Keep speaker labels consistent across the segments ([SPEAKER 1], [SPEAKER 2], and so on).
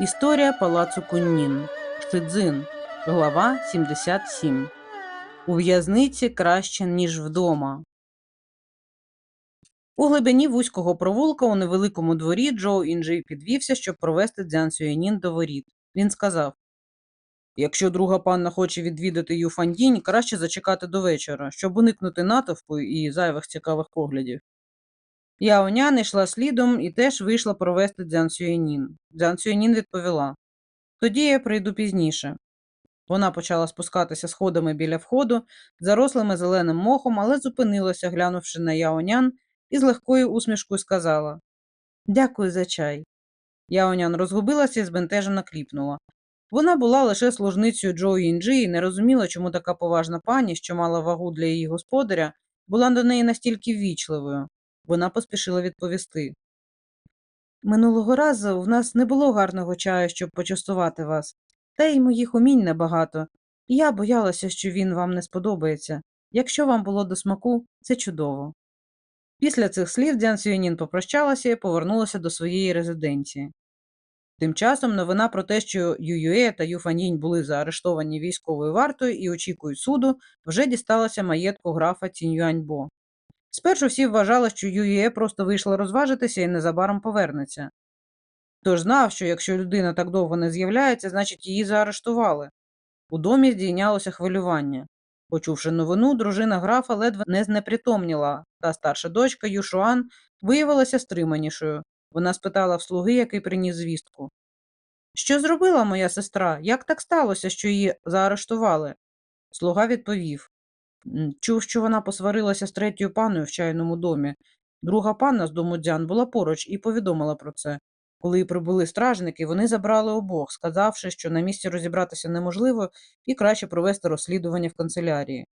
[SPEAKER 1] Історія палацу Куннін. Шидзин. Глава 77. У в'язниці краще, ніж вдома. У глибині вузького провулка у невеликому дворі Джоу Інджей підвівся, щоб провести Дзян Сюєнін до воріт. Він сказав: Якщо друга панна хоче відвідати Юфандінь, краще зачекати до вечора, щоб уникнути натовпу і зайвих цікавих поглядів. Яонян йшла слідом і теж вийшла провести Дзян Сюєнін. Дзян Сюєнін відповіла: Тоді я прийду пізніше. Вона почала спускатися сходами біля входу, зарослими зеленим мохом, але зупинилася, глянувши на Яонян, і з легкою усмішкою сказала Дякую за чай. Яонян розгубилася і збентежено кліпнула. Вона була лише служницею Джоу Інджі і не розуміла, чому така поважна пані, що мала вагу для її господаря, була до неї настільки ввічливою. Вона поспішила відповісти. Минулого разу в нас не було гарного чаю, щоб почастувати вас, та й моїх умінь небагато, і я боялася, що він вам не сподобається. Якщо вам було до смаку, це чудово. Після цих слів Дзян Сюєнін попрощалася і повернулася до своєї резиденції. Тим часом новина про те, що Ююе та Юфанінь були заарештовані військовою вартою і очікують суду, вже дісталася маєтку графа Цінюаньбо. Спершу всі вважали, що Ююе просто вийшла розважитися і незабаром повернеться. Тож знав, що якщо людина так довго не з'являється, значить її заарештували. У домі здійнялося хвилювання. Почувши новину, дружина графа ледве не знепритомніла, та старша дочка Юшуан виявилася стриманішою. Вона спитала в слуги, який приніс звістку. Що зробила моя сестра? Як так сталося, що її заарештували? Слуга відповів «М, Чув, що вона посварилася з третьою паною в чайному домі. Друга панна з дому Дзян була поруч і повідомила про це. Коли прибули стражники, вони забрали обох, сказавши, що на місці розібратися неможливо і краще провести розслідування в канцелярії.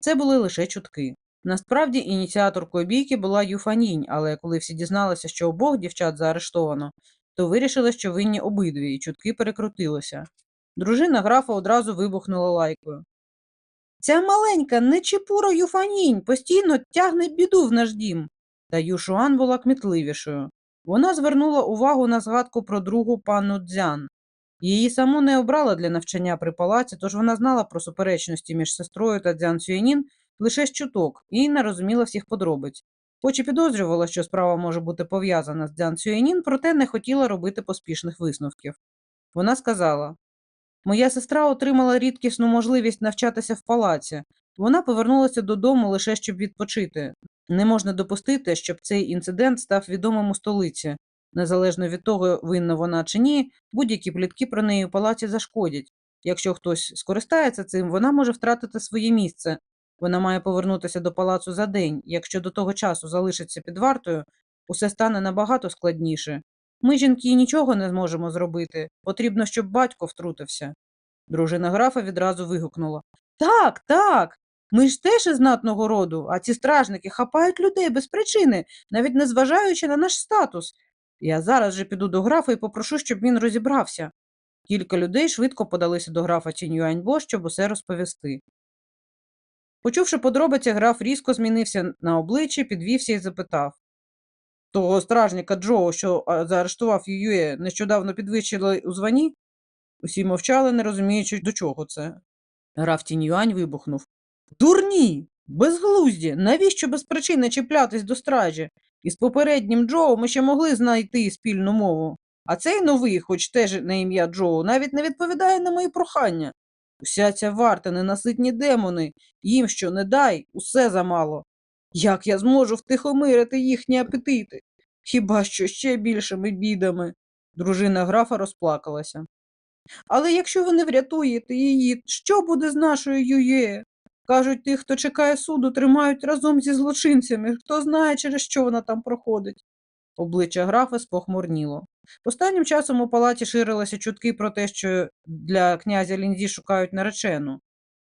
[SPEAKER 1] Це були лише чутки. Насправді ініціаторкою бійки була Юфанінь, але коли всі дізналися, що обох дівчат заарештовано, то вирішили, що винні обидві, і чутки перекрутилися. Дружина графа одразу вибухнула лайкою. Ця маленька нечепура Юфанінь постійно тягне біду в наш дім. Та Юшуан була кмітливішою. Вона звернула увагу на згадку про другу панну Дзян. Її саму не обрала для навчання при палаці, тож вона знала про суперечності між сестрою та Дзян Сюєнін лише з чуток і не розуміла всіх подробиць. Хоч і підозрювала, що справа може бути пов'язана з Дзян Сюєнін, проте не хотіла робити поспішних висновків. Вона сказала Моя сестра отримала рідкісну можливість навчатися в палаці. Вона повернулася додому лише щоб відпочити. Не можна допустити, щоб цей інцидент став відомим у столиці. Незалежно від того, винна вона чи ні, будь-які плітки про неї у палаці зашкодять. Якщо хтось скористається цим, вона може втратити своє місце. Вона має повернутися до палацу за день. Якщо до того часу залишиться під вартою, усе стане набагато складніше. Ми, жінки, нічого не зможемо зробити. Потрібно, щоб батько втрутився. Дружина графа відразу вигукнула Так, так. Ми ж теж із знатного роду, а ці стражники хапають людей без причини, навіть не зважаючи на наш статус. Я зараз же піду до графа і попрошу, щоб він розібрався. Кілька людей швидко подалися до графа Цінюаньбо, щоб усе розповісти. Почувши подробиці, граф різко змінився на обличчі, підвівся і запитав того стражника Джоу, що заарештував Юює, нещодавно підвищили у званні? Усі мовчали, не розуміючи, до чого це. Граф Тіньюань вибухнув. Дурні! Безглузді! Навіщо без причини чіплятись до стражі? Із попереднім Джоу ми ще могли знайти спільну мову. А цей новий, хоч теж на ім'я Джоу, навіть не відповідає на мої прохання. Уся ця варта, ненаситні демони, їм що не дай, усе замало. Як я зможу втихомирити їхні апетити? Хіба що ще більшими бідами? Дружина графа розплакалася. Але якщо ви не врятуєте її, що буде з нашою Ює? Кажуть, тих, хто чекає суду, тримають разом зі злочинцями. Хто знає, через що вона там проходить. Обличчя графа спохмурніло. Останнім часом у палаті ширилися чутки про те, що для князя Лінзі шукають наречену.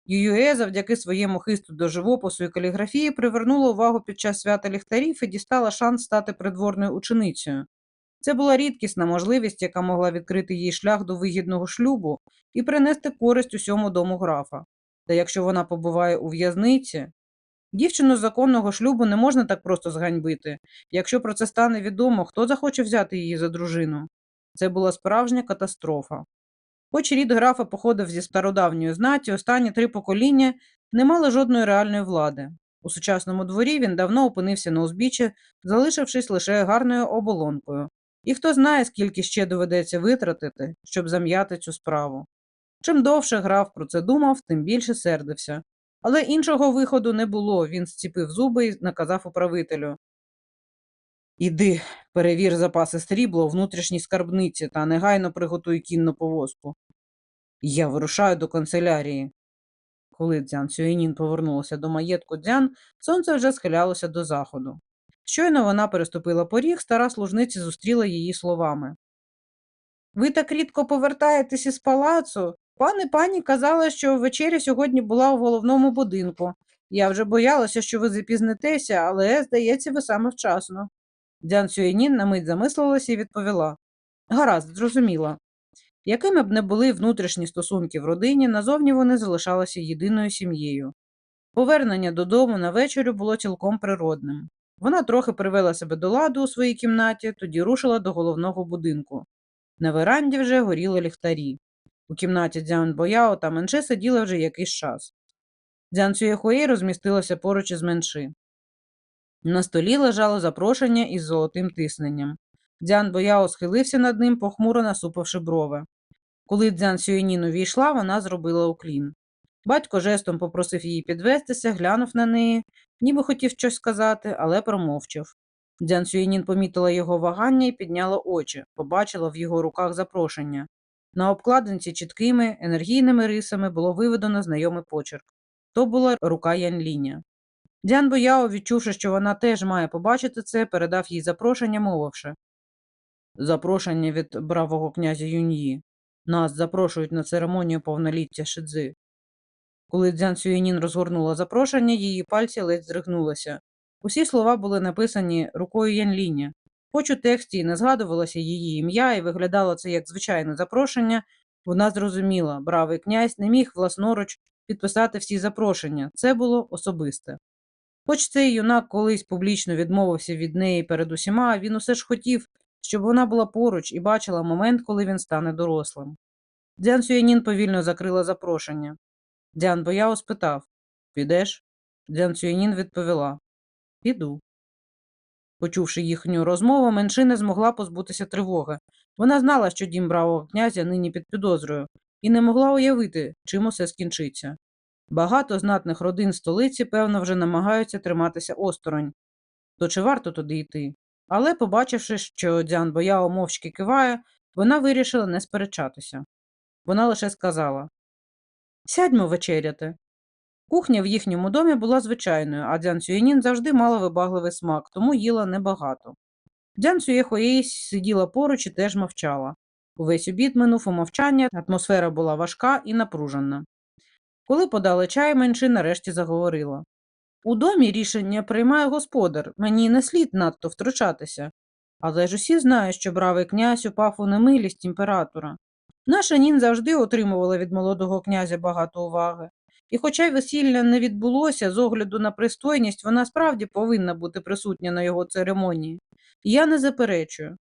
[SPEAKER 1] Ююе завдяки своєму хисту до живопису і каліграфії привернула увагу під час свята ліхтарів і дістала шанс стати придворною ученицею. Це була рідкісна можливість, яка могла відкрити їй шлях до вигідного шлюбу і принести користь усьому дому графа. Та якщо вона побуває у в'язниці, дівчину законного шлюбу не можна так просто зганьбити. Якщо про це стане відомо, хто захоче взяти її за дружину? Це була справжня катастрофа. Хоч рід графа походив зі стародавньої знаті, останні три покоління не мали жодної реальної влади. У сучасному дворі він давно опинився на узбіччі, залишившись лише гарною оболонкою. І хто знає, скільки ще доведеться витратити, щоб зам'яти цю справу. Чим довше граф про це думав, тим більше сердився. Але іншого виходу не було. Він зціпив зуби і наказав управителю. Іди, перевір запаси срібла у внутрішній скарбниці та негайно приготуй кінну повозку. Я вирушаю до канцелярії. Коли Дзян Сюєнін повернулася до маєтку Дзян, сонце вже схилялося до заходу. Щойно вона переступила поріг, стара служниця зустріла її словами. Ви так рідко повертаєтесь із палацу. Пан і пані казали, що вечеря сьогодні була у головному будинку. Я вже боялася, що ви запізнитеся, але, здається, ви саме вчасно. Дзян Сюєнін на мить замислилася і відповіла. Гаразд, зрозуміла. Якими б не були внутрішні стосунки в родині, назовні вони залишалися єдиною сім'єю. Повернення додому на вечерю було цілком природним. Вона трохи привела себе до ладу у своїй кімнаті, тоді рушила до головного будинку. На веранді вже горіли ліхтарі. У кімнаті Дзян Бояо та Менши сиділи вже якийсь час. Дзян Цюєхуей розмістилася поруч із Менши. На столі лежало запрошення із золотим тисненням. Дзян Бояо схилився над ним, похмуро насупивши брови. Коли Дзян Сюєнін увійшла, вона зробила уклін. Батько жестом попросив її підвестися, глянув на неї, ніби хотів щось сказати, але промовчав. Дзян Сюєнін помітила його вагання і підняла очі, побачила в його руках запрошення. На обкладинці чіткими, енергійними рисами було виведено знайомий почерк. То була рука Янліня. Дзян Бояо, відчувши, що вона теж має побачити це, передав їй запрошення, мовивши. Запрошення від бравого князя Юньї. Нас запрошують на церемонію повноліття Шидзи. Коли Дзян Сюєнін розгорнула запрошення, її пальці ледь здригнулися. Усі слова були написані рукою Янліня. Хоч у тексті не згадувалося її ім'я і виглядало це як звичайне запрошення, вона зрозуміла, бравий князь не міг власноруч підписати всі запрошення, це було особисте. Хоч цей юнак колись публічно відмовився від неї перед усіма, він усе ж хотів, щоб вона була поруч і бачила момент, коли він стане дорослим. Дзян Сюєнін повільно закрила запрошення. Дзян Бояо спитав Підеш? Дзян Сюєнін відповіла Піду. Почувши їхню розмову, менши не змогла позбутися тривоги. Вона знала, що дім бравого князя нині під підозрою, і не могла уявити, чим усе скінчиться. Багато знатних родин столиці, певно, вже намагаються триматися осторонь. То чи варто туди йти? Але, побачивши, що Дзян Бояо мовчки киває, вона вирішила не сперечатися. Вона лише сказала Сядьмо вечеряти. Кухня в їхньому домі була звичайною, а Дзян Сюєнін завжди мала вибагливий смак, тому їла небагато. Дзян Сюєхоєй сиділа поруч і теж мовчала. Увесь обід минув у мовчання, атмосфера була важка і напружена. Коли подали чай, менши нарешті заговорила. У домі рішення приймає господар, мені не слід надто втручатися. Але ж усі знають, що бравий князь упав у немилість імператора. Наша нін завжди отримувала від молодого князя багато уваги. І хоча весілля не відбулося, з огляду на пристойність, вона справді повинна бути присутня на його церемонії. І я не заперечую.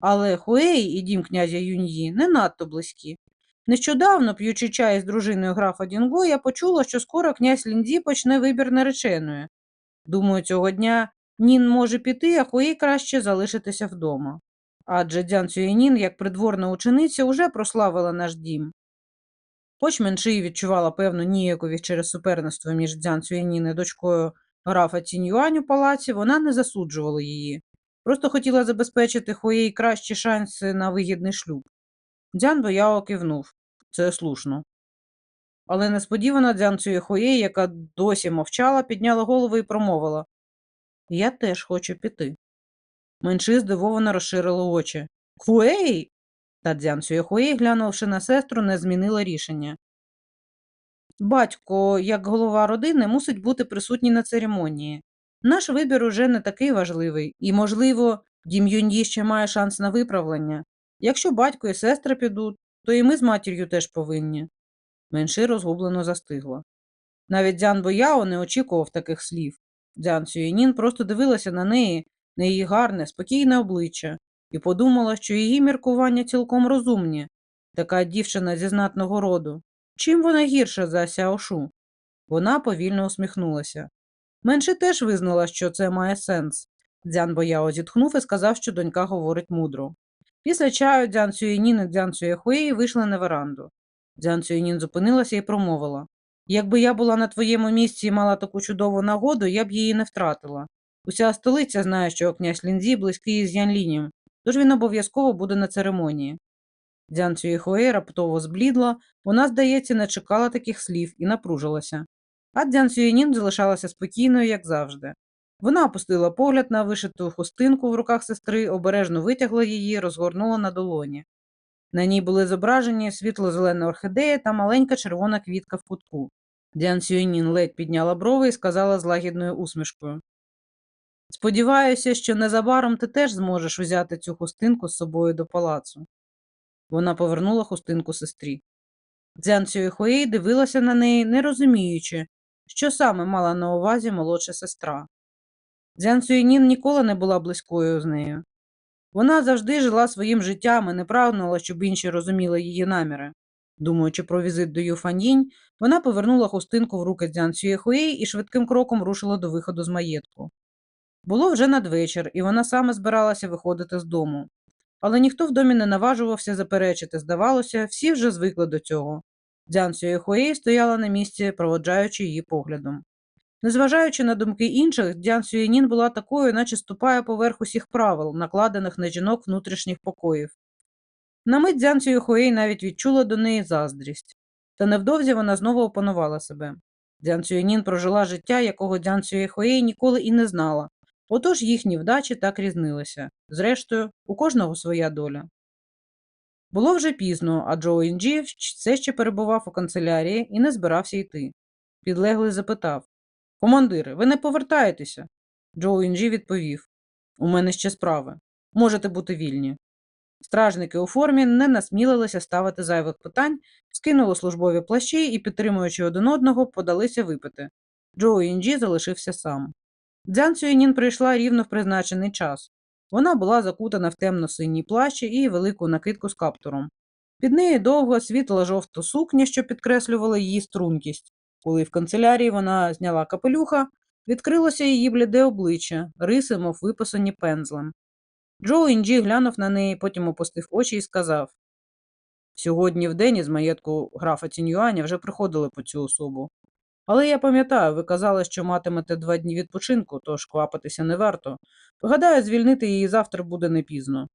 [SPEAKER 1] Але Хуей і дім князя Юньї не надто близькі. Нещодавно, п'ючи чай з дружиною графа Дінго, я почула, що скоро князь Лінді почне вибір нареченої. Думаю, цього дня Нін може піти, а Хуей краще залишитися вдома. Адже Дзян Цюєнін, як придворна учениця, уже прославила наш дім. Хоч Менший відчувала певну ніяковість через суперництво між Дзян Цюєнін і дочкою графа Цінюань у палаці, вона не засуджувала її. Просто хотіла забезпечити Хуєй кращі шанси на вигідний шлюб. Дзян Бояо кивнув. Це слушно. Але несподівано Дзян Цюєхуєй, яка досі мовчала, підняла голову і промовила Я теж хочу піти. Менши здивовано розширили очі. Хуей. Та Дзян Цюєхуєй, глянувши на сестру, не змінила рішення. Батько, як голова родини, мусить бути присутній на церемонії. Наш вибір уже не такий важливий, і, можливо, дім Юньї ще має шанс на виправлення. Якщо батько і сестра підуть, то і ми з матір'ю теж повинні. Менши розгублено застигла. Навіть Дзян Бояо не очікував таких слів. Дзян Сюєнін просто дивилася на неї, на її гарне, спокійне обличчя. і подумала, що її міркування цілком розумні. Така дівчина зі знатного роду. Чим вона гірша за Сяошу? Вона повільно усміхнулася. Менше теж визнала, що це має сенс. Дзян Бояо зітхнув і сказав, що донька говорить мудро. Після чаю Дзян Сюєнін і Дзян Сюєхуї вийшли на веранду. Дзян Сюєнін зупинилася і промовила. Якби я була на твоєму місці і мала таку чудову нагоду, я б її не втратила. Уся столиця знає, що князь Лінзі близький із Янлінем, тож він обов'язково буде на церемонії. Дзян Сюєхуей раптово зблідла, вона, здається, не чекала таких слів і напружилася. А Дзян Сюєнін залишалася спокійною, як завжди. Вона опустила погляд на вишиту хустинку в руках сестри, обережно витягла її, розгорнула на долоні. На ній були зображені світло-зелена орхідея та маленька червона квітка в кутку. Діан Сюєнін ледь підняла брови і сказала з лагідною усмішкою. Сподіваюся, що незабаром ти теж зможеш узяти цю хустинку з собою до палацу. Вона повернула хустинку сестрі. Дзян Сюєхуей дивилася на неї, не розуміючи, що саме мала на увазі молодша сестра. Дзян Сюєнін ніколи не була близькою з нею. Вона завжди жила своїм життям і не прагнула, щоб інші розуміли її наміри. Думаючи про візит до Юфаньїнь, вона повернула хустинку в руки Дзян Сюєхуей і швидким кроком рушила до виходу з маєтку. Було вже надвечір, і вона саме збиралася виходити з дому. Але ніхто в домі не наважувався заперечити, здавалося, всі вже звикли до цього. Дзян Сюєхуей стояла на місці, проводжаючи її поглядом. Незважаючи на думки інших, Дзян Сюєнін була такою, наче ступає поверх усіх правил, накладених на жінок внутрішніх покоїв. На мить Дзян Сюєхуей навіть відчула до неї заздрість. Та невдовзі вона знову опанувала себе. Дзян Сюєнін прожила життя, якого Дзян Сюєхуей ніколи і не знала, отож їхні вдачі так різнилися. Зрештою, у кожного своя доля. Було вже пізно, а Джо Інджі все ще перебував у канцелярії і не збирався йти. Підлеглий запитав Командире, ви не повертаєтеся? Джо Інджі відповів У мене ще справи. Можете бути вільні. Стражники у формі не насмілилися ставити зайвих питань, скинули службові плащі і, підтримуючи один одного, подалися випити. Джо Інджі залишився сам. Дзян Сюєнін прийшла рівно в призначений час. Вона була закутана в темно-синій плащі і велику накидку з каптуром. Під нею довга світла жовта сукня, що підкреслювала її стрункість. Коли в канцелярії вона зняла капелюха, відкрилося її бліде обличчя, риси, мов виписані пензлем. Джо Інджі глянув на неї, потім опустив очі і сказав Сьогодні вдень із маєтку графа Тіньюаня вже приходили по цю особу. Але я пам'ятаю, ви казали, що матимете два дні відпочинку, тож квапитися не варто. Гадаю, звільнити її завтра буде не пізно.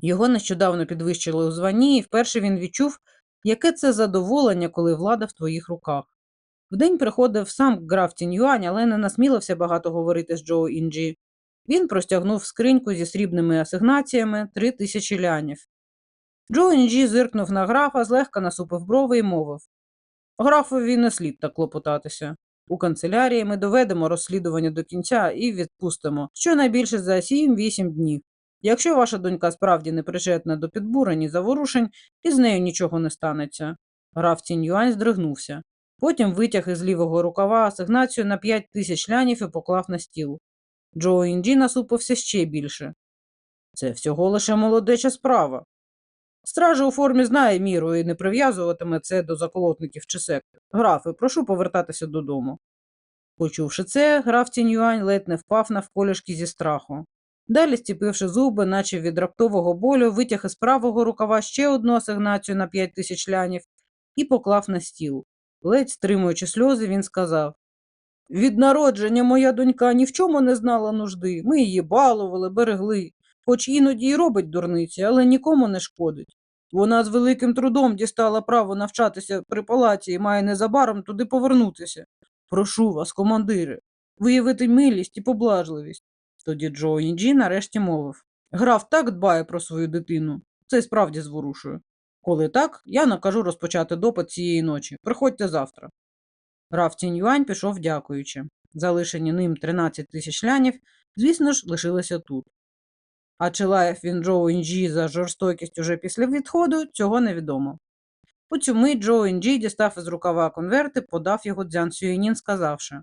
[SPEAKER 1] Його нещодавно підвищили у званні, і вперше він відчув, яке це задоволення, коли влада в твоїх руках. Вдень приходив сам граф Тіньюань, але не насмілився багато говорити з Джоу Інджі. Він простягнув скриньку зі срібними асигнаціями три тисячі лянів. Джо Інджі зиркнув на графа, злегка насупив брови і мовив Графові не слід так клопотатися. У канцелярії ми доведемо розслідування до кінця і відпустимо щонайбільше за 7-8 днів. Якщо ваша донька справді не причетна до підбурень і заворушень, і з нею нічого не станеться. Граф Тінь-Юань здригнувся. Потім витяг із лівого рукава асигнацію на 5 тисяч лянів і поклав на стіл. Джо Інджі насупився ще більше. Це всього лише молодеча справа. Стража у формі знає міру і не прив'язуватиме це до заколотників чи сектор. Графе, прошу повертатися додому. Почувши це, граф Тіньюань ледь не впав навколішки зі страху. Далі, стіпивши зуби, наче від раптового болю, витяг із правого рукава ще одну асигнацію на п'ять тисяч лянів і поклав на стіл. Ледь стримуючи сльози, він сказав Від народження моя донька ні в чому не знала нужди. Ми її балували, берегли, хоч іноді й робить дурниці, але нікому не шкодить. Вона з великим трудом дістала право навчатися при палаці і має незабаром туди повернутися. Прошу вас, командири, виявити милість і поблажливість. Тоді Джо Інджі нарешті мовив Граф так дбає про свою дитину. Це справді зворушує. Коли так, я накажу розпочати допит цієї ночі. Приходьте завтра. Граф Тінь-Юань пішов дякуючи. Залишені ним 13 тисяч лянів, звісно ж, лишилися тут. А чи лаяв він Джоу Інджі за жорстокість уже після відходу, цього невідомо. У мить Джоу Інджі дістав із рукава конверти, подав його Дзян Сюєнін, сказавши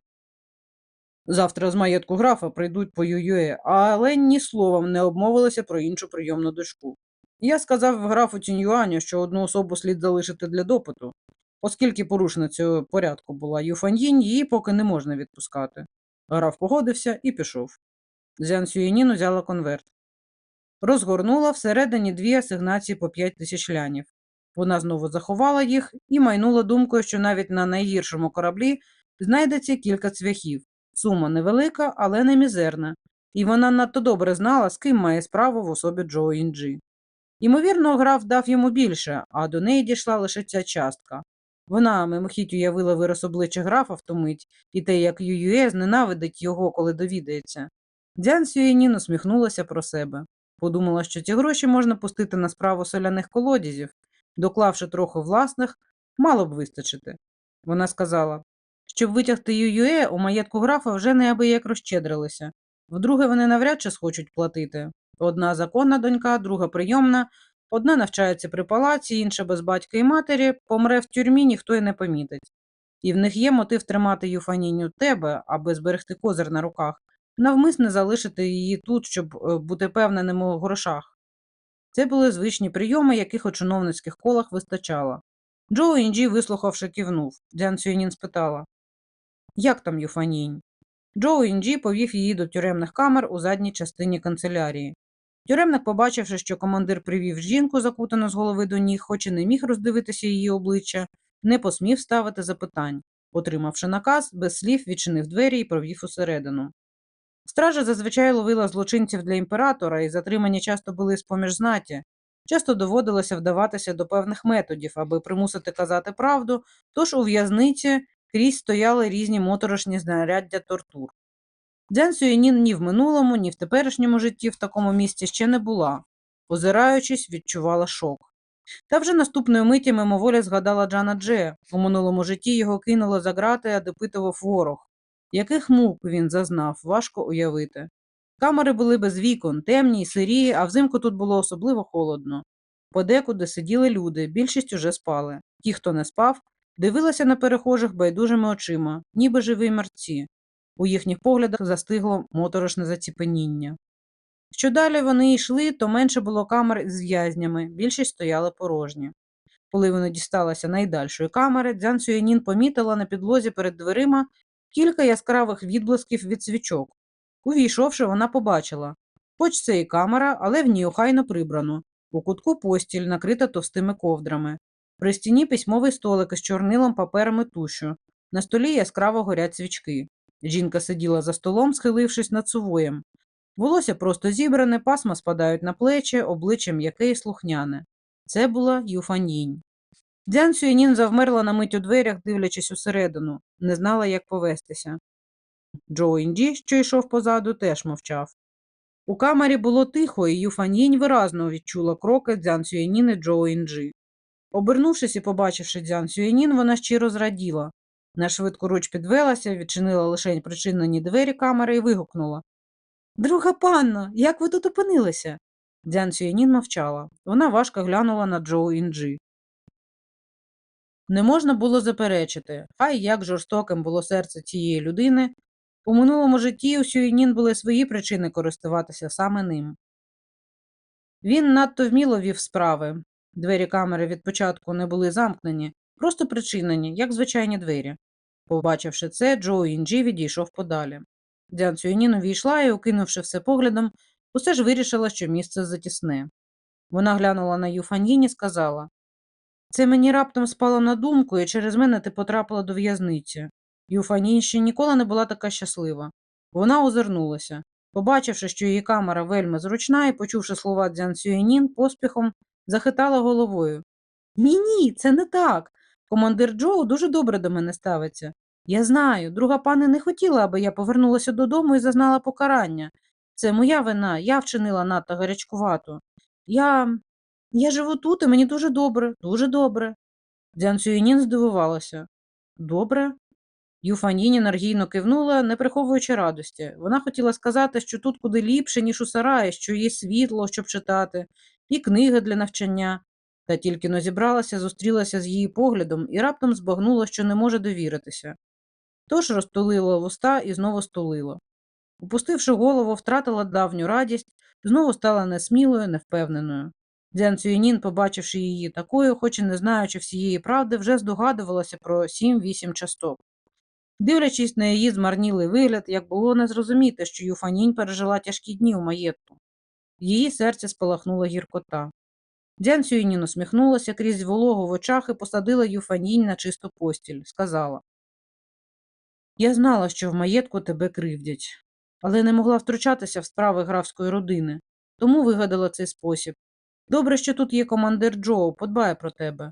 [SPEAKER 1] Завтра з маєтку графа прийдуть по Ююе, але ні словом не обмовилися про іншу прийомну дочку. Я сказав графу Тіньюаню, що одну особу слід залишити для допиту, оскільки порушена цього порядку була Юфаньїнь, її поки не можна відпускати. Граф погодився і пішов. Зян Сюєнін узяла конверт. Розгорнула всередині дві асигнації по 5 тисяч лянів. Вона знову заховала їх і майнула думкою, що навіть на найгіршому кораблі знайдеться кілька цвяхів. Сума невелика, але не мізерна, і вона надто добре знала, з ким має справу в особі Джо Інджі. Ймовірно, граф дав йому більше, а до неї дійшла лише ця частка. Вона мимохідь уявила вираз обличчя графа в ту мить і те, як Юює зненавидить його, коли довідається. Дзян Сюєнін усміхнулася про себе. Подумала, що ці гроші можна пустити на справу соляних колодязів, доклавши трохи власних, мало б вистачити. Вона сказала, щоб витягти Ююе, у маєтку графа вже неабияк розщедрилися. Вдруге, вони навряд чи схочуть платити. Одна законна донька, друга прийомна, одна навчається при палаці, інша без батька і матері, помре в тюрмі, ніхто й не помітить. І в них є мотив тримати Юфаніню тебе, аби зберегти козир на руках, навмисне залишити її тут, щоб е, бути певненим у грошах. Це були звичні прийоми, яких у чиновницьких колах вистачало. Джо Інджі, вислухавши, кивнув. Дзян Сюєнін спитала Як там Юфанінь? Джо Інджі повів її до тюремних камер у задній частині канцелярії. Тюремник, побачивши, що командир привів жінку, закутану з голови до ніг, хоч і не міг роздивитися її обличчя, не посмів ставити запитань. Отримавши наказ, без слів відчинив двері і провів усередину. Стража зазвичай ловила злочинців для імператора, і затримані часто були з-поміж знаті. Часто доводилося вдаватися до певних методів, аби примусити казати правду, тож у в'язниці крізь стояли різні моторошні знаряддя тортур. Дзян Сюєнін ні в минулому, ні в теперішньому житті в такому місці ще не була. Озираючись, відчувала шок. Та вже наступної миті мимоволі згадала Джана Дже. У минулому житті його кинуло за грати, а допитував ворог. Яких мук він зазнав, важко уявити. Камери були без вікон, темні й сирі, а взимку тут було особливо холодно. Подекуди сиділи люди, більшість уже спали. Ті, хто не спав, дивилися на перехожих байдужими очима, ніби живі мерці. У їхніх поглядах застигло моторошне заціпеніння. Що далі вони йшли, то менше було камер з в'язнями, більшість стояли порожні. Коли вони дісталися найдальшої камери, Дзян Сюєнін помітила на підлозі перед дверима кілька яскравих відблисків від свічок. Увійшовши, вона побачила хоч це і камера, але в ній охайно прибрано. У кутку постіль, накрита товстими ковдрами. При стіні письмовий столик із чорнилом, папером і тушю. На столі яскраво горять свічки. Жінка сиділа за столом, схилившись над сувоєм. Волосся просто зібране, пасма спадають на плечі, обличчя м'яке і слухняне. Це була Юфанінь. Дзян Сюєнін завмерла на мить у дверях, дивлячись усередину, не знала, як повестися. Джо Інді, що йшов позаду, теж мовчав. У камері було тихо, і Юфанінь виразно відчула кроки Дзян Сюєнін і Джо Інджі. Обернувшись і побачивши Дзян Сюєнін, вона щиро зраділа. Нашвидко руч підвелася, відчинила лишень причинені двері камери і вигукнула. Друга панно, як ви тут опинилися? Дзян Сюєнін мовчала. Вона важко глянула на Джоу Інджі. Не можна було заперечити, хай як жорстоким було серце цієї людини, у минулому житті у Сюєнін були свої причини користуватися саме ним. Він надто вміло вів справи. Двері камери від початку не були замкнені, просто причинені, як звичайні двері. Побачивши це, Джо Інджі відійшов подалі. Дзян Сюєнін увійшла і, окинувши все поглядом, усе ж вирішила, що місце затісне. Вона глянула на Юфаньїн і сказала Це мені раптом спало на думку, і через мене ти потрапила до в'язниці. Юфанінь ще ніколи не була така щаслива. Вона озирнулася. Побачивши, що її камера вельми зручна, і почувши слова Дзян Сюєнін, поспіхом захитала головою. Ні, ні, це не так. Командир Джоу дуже добре до мене ставиться. Я знаю, друга пани не хотіла, аби я повернулася додому і зазнала покарання. Це моя вина, я вчинила надто гарячкувато. Я. Я живу тут і мені дуже добре, дуже добре. Дзян Сюєнін здивувалася. Добре? Юфанінь енергійно кивнула, не приховуючи радості. Вона хотіла сказати, що тут куди ліпше, ніж у сараї, що є світло, щоб читати, і книги для навчання. Та тільки но зібралася, зустрілася з її поглядом і раптом збагнула, що не може довіритися. Тож розтулила вуста і знову стулила. Упустивши голову, втратила давню радість, знову стала несмілою, невпевненою. Дзян Цюєнін, побачивши її такою, хоч і не знаючи всієї правди, вже здогадувалася про сім-вісім часток. Дивлячись на її змарнілий вигляд, як було не зрозуміти, що Юфанінь пережила тяжкі дні у маєтку. Її серці спалахнула гіркота. Дзян Цюєнін усміхнулася крізь вологу в очах і посадила Юфанінь на чисту постіль. Сказала Я знала, що в маєтку тебе кривдять, але не могла втручатися в справи графської родини, тому вигадала цей спосіб. Добре, що тут є командир Джоу, подбає про тебе.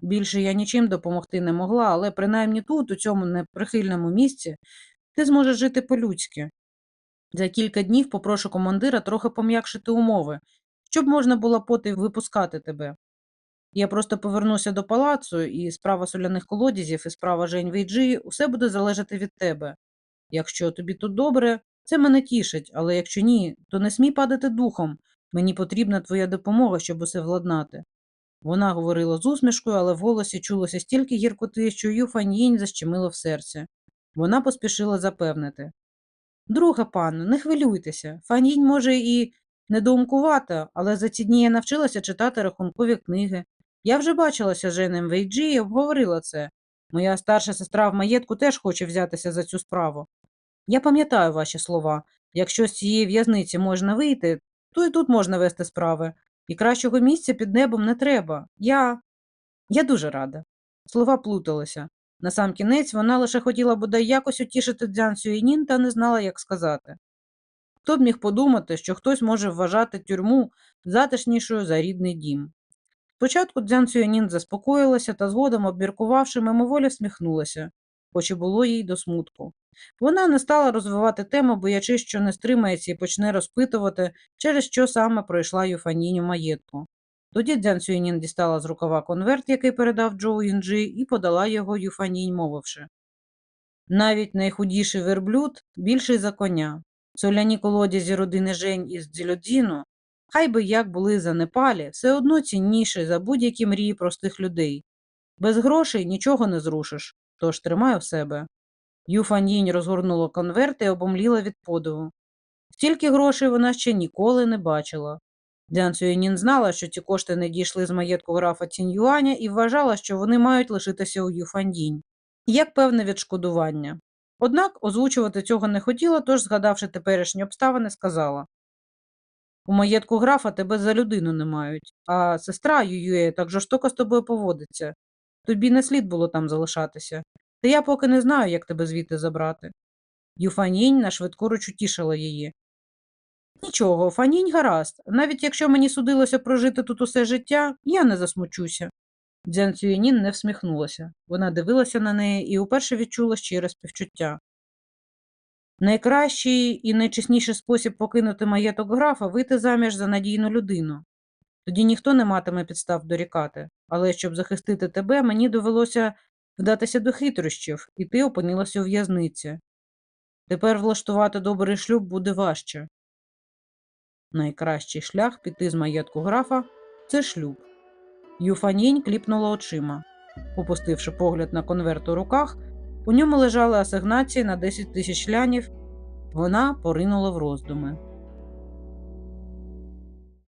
[SPEAKER 1] Більше я нічим допомогти не могла, але принаймні тут, у цьому неприхильному місці, ти зможеш жити по-людськи. За кілька днів попрошу командира трохи пом'якшити умови, щоб можна було поти випускати тебе. Я просто повернуся до палацу, і справа соляних колодязів, і справа Жень Вейджі – усе буде залежати від тебе. Якщо тобі тут добре, це мене тішить, але якщо ні, то не смій падати духом. Мені потрібна твоя допомога, щоб усе владнати. Вона говорила з усмішкою, але в голосі чулося стільки гіркоти, що Ю Фаньїнь защемило в серці. Вона поспішила запевнити. Друга панно, не хвилюйтеся. Фаньїнь може і недоумкувата, але за ці дні я навчилася читати рахункові книги. Я вже бачилася з Женем Вейджі і обговорила це. Моя старша сестра в маєтку теж хоче взятися за цю справу. Я пам'ятаю ваші слова. Якщо з цієї в'язниці можна вийти, то і тут можна вести справи. І кращого місця під небом не треба. Я. Я дуже рада. Слова плуталися. Насамкінець вона лише хотіла бодай якось утішити Дзян Сюєнін та не знала, як сказати. Хто б міг подумати, що хтось може вважати тюрму затишнішою за рідний дім. Спочатку Дзян Сюєнін заспокоїлася та згодом, обміркувавши, мимоволі всміхнулася, хоч і було їй до смутку. Вона не стала розвивати тему, боячись, що не стримається і почне розпитувати, через що саме пройшла Юфанінь маєтку. Тоді Дзян Сюєнін дістала з рукава конверт, який передав Джоу Інджі, і подала його Юфанінь, мовивши. Навіть найхудіший верблюд більший за коня. Соляні колодязі родини Жень із Дзільодзіну, хай би як були занепалі, все одно цінніші за будь-які мрії простих людей. Без грошей нічого не зрушиш, тож тримай у себе. Юфанінь розгорнула конверт і обомліла від подиву. Стільки грошей вона ще ніколи не бачила. Дзян Сюєнін знала, що ці кошти не дійшли з маєтку графа Ціньюаня і вважала, що вони мають лишитися у Юфандінь, як певне відшкодування. Однак озвучувати цього не хотіла, тож, згадавши теперішні обставини, сказала У маєтку графа тебе за людину не мають, а сестра Юює так жорстоко з тобою поводиться. Тобі не слід було там залишатися. Та я поки не знаю, як тебе звідти забрати. Юфанінь на швидкоруч утішила її. Нічого, фанінь гаразд. Навіть якщо мені судилося прожити тут усе життя, я не засмучуся. Дзян Цюєнін не всміхнулася. Вона дивилася на неї і уперше відчула щире співчуття. Найкращий і найчесніший спосіб покинути маєток графа вийти заміж за надійну людину. Тоді ніхто не матиме підстав дорікати, але щоб захистити тебе, мені довелося вдатися до хитрощів, і ти опинилася у в'язниці. Тепер влаштувати добрий шлюб буде важче. Найкращий шлях піти з маєтку графа це шлюб. Юфанінь кліпнула очима. Опустивши погляд на конверт у руках, у ньому лежали асигнації на 10 тисяч лянів. Вона поринула в роздуми.